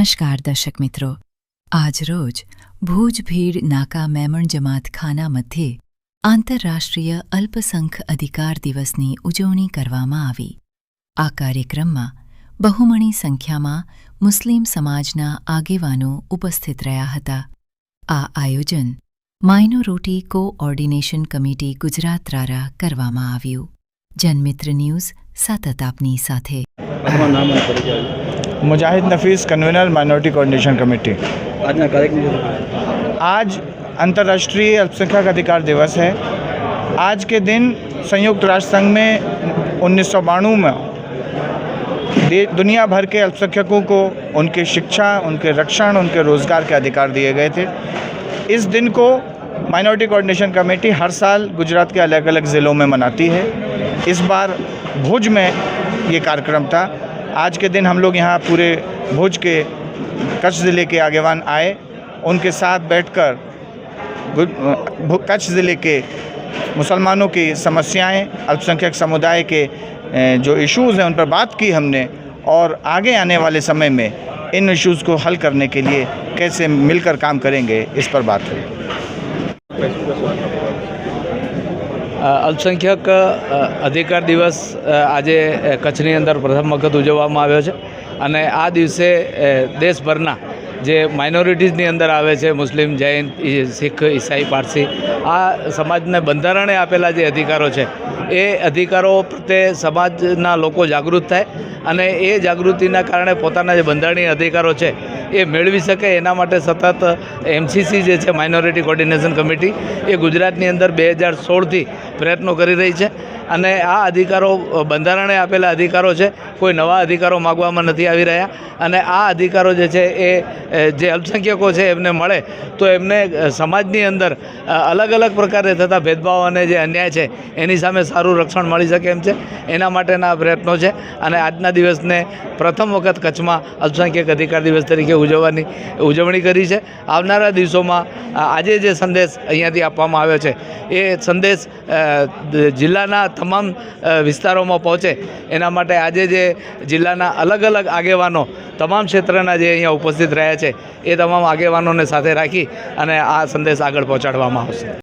નમસ્કાર દર્શક મિત્રો આજરોજ ભુજ ભીડ નાકા મેમણ જમાત ખાના મધ્યે આંતરરાષ્ટ્રીય અલ્પસંખ અધિકાર દિવસની ઉજવણી કરવામાં આવી આ કાર્યક્રમમાં બહુમણી સંખ્યામાં મુસ્લિમ સમાજના આગેવાનો ઉપસ્થિત રહ્યા હતા આ આયોજન માઇનોરિટી કોઓર્ડિનેશન કમિટી ગુજરાત દ્વારા કરવામાં આવ્યું જનમિત્ર ન્યૂઝ સતત આપની સાથે Mujahid Nafees convener Minority Coordination Committee आज अंतर्राष्ट्रीय अल्पसंख्यक अधिकार दिवस है। आज के दिन संयुक्त राष्ट्र संघ में उन्नीस सौ बानवे में दुनिया भर के अल्पसंख्यकों को उनके शिक्षा उनके रक्षण उनके रोज़गार के अधिकार दिए गए थे। इस दिन को माइनॉरिटी कोऑर्डिनेशन कमेटी हर साल गुजरात के अलग अलग ज़िलों में मनाती है। इस बार भुज में ये कार्यक्रम था। आज के दिन हम लोग यहाँ पूरे भुज के कच्छ ज़िले के आगेवान आए। उनके साथ बैठकर कच्छ ज़िले के मुसलमानों की समस्याएँ, अल्पसंख्यक समुदाय के जो इश्यूज़ हैं उन पर बात की हमने और आगे आने वाले समय में इन इश्यूज़ को हल करने के लिए कैसे मिलकर काम करेंगे, इस पर बात हुई। અલ્પસંખ્યક અધિકાર દિવસ આજે કચ્છની અંદર પ્રથમ વખત ઉજવવામાં આવ્યો છે. અને આ દિવસે દેશભરના જે માઇનોરિટીઝની અંદર આવે છે, મુસ્લિમ, જૈન શીખ, ઈસાઈ, પારસી, આ સમાજને બંધારણે આપેલા જે અધિકારો છે, એ અધિકારો પ્રત્યે સમાજના લોકો જાગૃત થાય અને એ જાગૃતિના કારણે પોતાના જે બંધારણીય અધિકારો છે એ મેળવી શકે એના માટે સતત એમસીસી જે છે માઇનોરિટી કોર્ડિનેશન કમિટી એ ગુજરાતની અંદર બે હજાર સોળથી પ્રયત્નો કરી રહી છે. અને આ અધિકારો બંધારણે આપેલા અધિકારો છે, કોઈ નવા અધિકારો માગવામાં નથી આવી રહ્યા. અને આ અધિકારો જે છે એ જે અલ્પસંખ્યકો છે એમને મળે, તો એમને સમાજની અંદર અલગ અલગ પ્રકારે થતા ભેદભાવ અને જે અન્યાય છે, એની સામે સારું રક્ષણ મળી શકે એમ છે. એના માટેના પ્રયત્નો છે. અને આજના દિવસને પ્રથમ વખત કચ્છમાં અલ્પસંખ્યક અધિકાર દિવસ તરીકે ઉજવવાની, ઉજવણી કરી છે. આવનારા દિવસોમાં આજે જે સંદેશ અહીંયાથી આપવામાં આવ્યો છે, એ સંદેશ જિલ્લાના તમામ વિસ્તારોમાં પહોંચે. એના માટે આજે જે જિલ્લાના અલગ અલગ આગેવાનો તમામ ક્ષેત્રના જે અહીંયા ઉપસ્થિત રહ્યા છે, એ તમામ આગેવાનોને સાથે રાખી અને આ સંદેશ આગળ પહોંચાડવામાં આવશે.